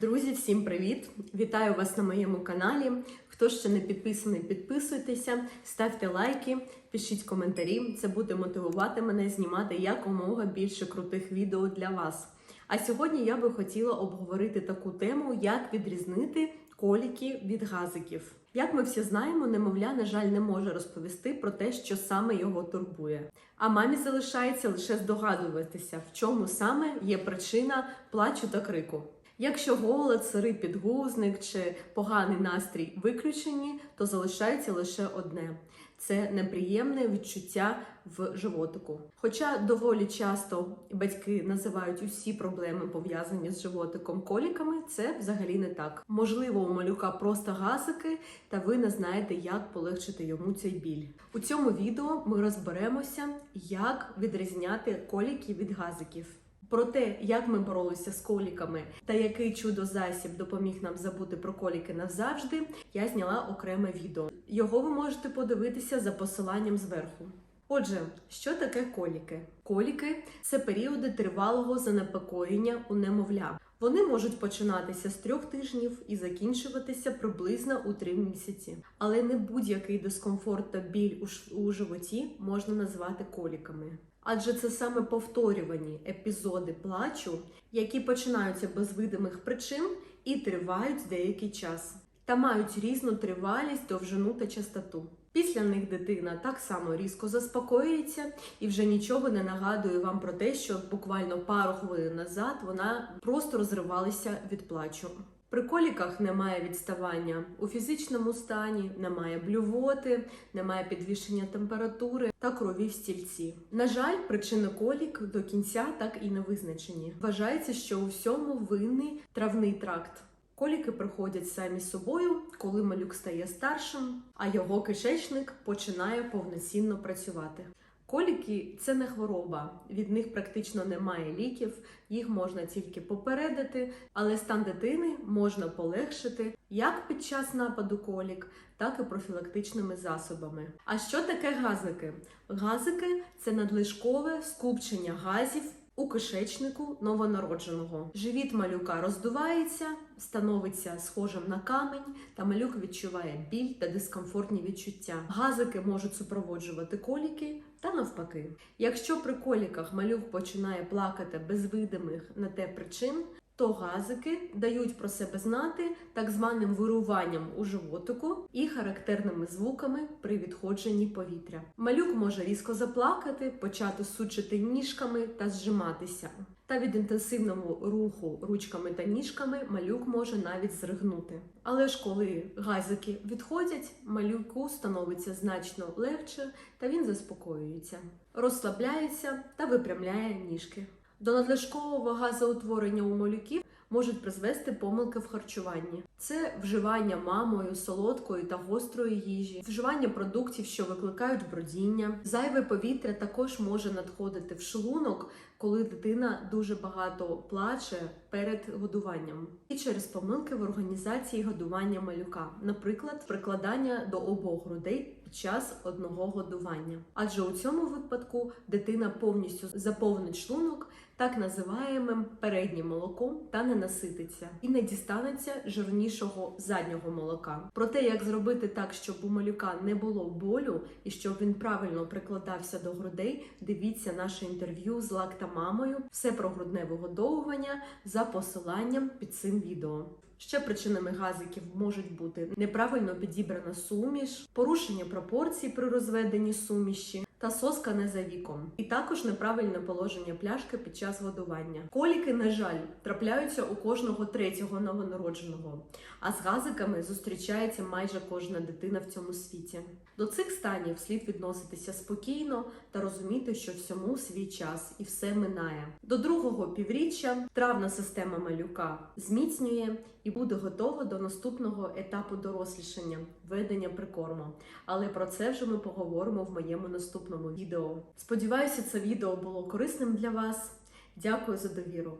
Друзі, всім привіт! Вітаю вас на моєму каналі. Хто ще не підписаний, підписуйтеся, ставте лайки, пишіть коментарі. Це буде мотивувати мене знімати якомога більше крутих відео для вас. А сьогодні я би хотіла обговорити таку тему, як відрізнити коліки від газиків. Як ми всі знаємо, немовля, на жаль, не може розповісти про те, що саме його турбує. А мамі залишається лише здогадуватися, в чому саме є причина плачу та крику. Якщо голод, сирий підгузник чи поганий настрій виключені, то залишається лише одне це неприємне відчуття в животику. Хоча доволі часто батьки називають усі проблеми пов'язані з животиком коліками, це взагалі не так. Можливо, у малюка просто газики, та ви не знаєте, як полегшити йому цей біль. У цьому відео ми розберемося, як відрізняти коліки від газиків. Про те, як ми боролися з коліками та який чудо-засіб допоміг нам забути про коліки назавжди, я зняла окреме відео. Його ви можете подивитися за посиланням зверху. Отже, що таке коліки? Коліки це періоди тривалого занепокоєння у немовля. Вони можуть починатися з трьох тижнів і закінчуватися приблизно у три місяці. Але не будь-який дискомфорт та біль у, животі можна назвати коліками. Адже це саме повторювані епізоди плачу, які починаються без видимих причин і тривають деякий час, та мають різну тривалість, довжину та частоту. Після них дитина так само різко заспокоюється і вже нічого не нагадує вам про те, що буквально пару хвилин назад вона просто розривалася від плачу. При коліках немає відставання у фізичному стані, немає блювоти, немає підвищення температури та крові в стільці. На жаль, причини колік до кінця так і не визначені. Вважається, що у всьому винний травний тракт. Коліки приходять самі собою, коли малюк стає старшим, а його кишечник починає повноцінно працювати. Коліки це не хвороба, від них практично немає ліків, їх можна тільки попередити, але стан дитини можна полегшити як під час нападу колік, так і профілактичними засобами. А що таке газики? Газики це надлишкове скупчення газів. У кишечнику новонародженого живіт малюка роздувається, становиться схожим на камень, та малюк відчуває біль та дискомфортні відчуття. Газики можуть супроводжувати коліки та навпаки. Якщо при коліках малюк починає плакати без видимих на те причин, то газики дають про себе знати так званим вируванням у животику і характерними звуками при відходженні повітря. Малюк може різко заплакати, почати сучити ніжками та зжиматися. Та від інтенсивного руху ручками та ніжками малюк може навіть зригнути. Але ж коли газики відходять, малюку становиться значно легше та він заспокоюється, розслабляється та випрямляє ніжки. До надлишкового газоутворення у малюків можуть призвести помилки в харчуванні. Це вживання мамою солодкої та гострої їжі, вживання продуктів, що викликають бродіння. Зайве повітря також може надходити в шлунок, коли дитина дуже багато плаче перед годуванням, і через помилки в організації годування малюка, наприклад, прикладання до обох грудей час одного годування. Адже у цьому випадку дитина повністю заповнить шлунок так називаємим переднім молоком та не насититься і не дістанеться жирнішого заднього молока. Про те, як зробити так, щоб у малюка не було болю і щоб він правильно прикладався до грудей, дивіться наше інтерв'ю з лактамамою, все про грудне вигодовування за посиланням під цим відео. Ще причинами газиків можуть бути неправильно підібрана суміш, порушення пропорцій при розведенні суміші та соска не за віком, і також неправильне положення пляшки під час годування. Коліки, на жаль, трапляються у кожного третього новонародженого, а з газиками зустрічається майже кожна дитина в цьому світі. До цих станів слід відноситися спокійно та розуміти, що всьому свій час і все минає. До другого півріччя травна система малюка зміцнює і буде готова до наступного етапу дорослішання введення прикорму. Але про це вже ми поговоримо в моєму наступному відео. Сподіваюся, це відео було корисним для вас. Дякую за довіру.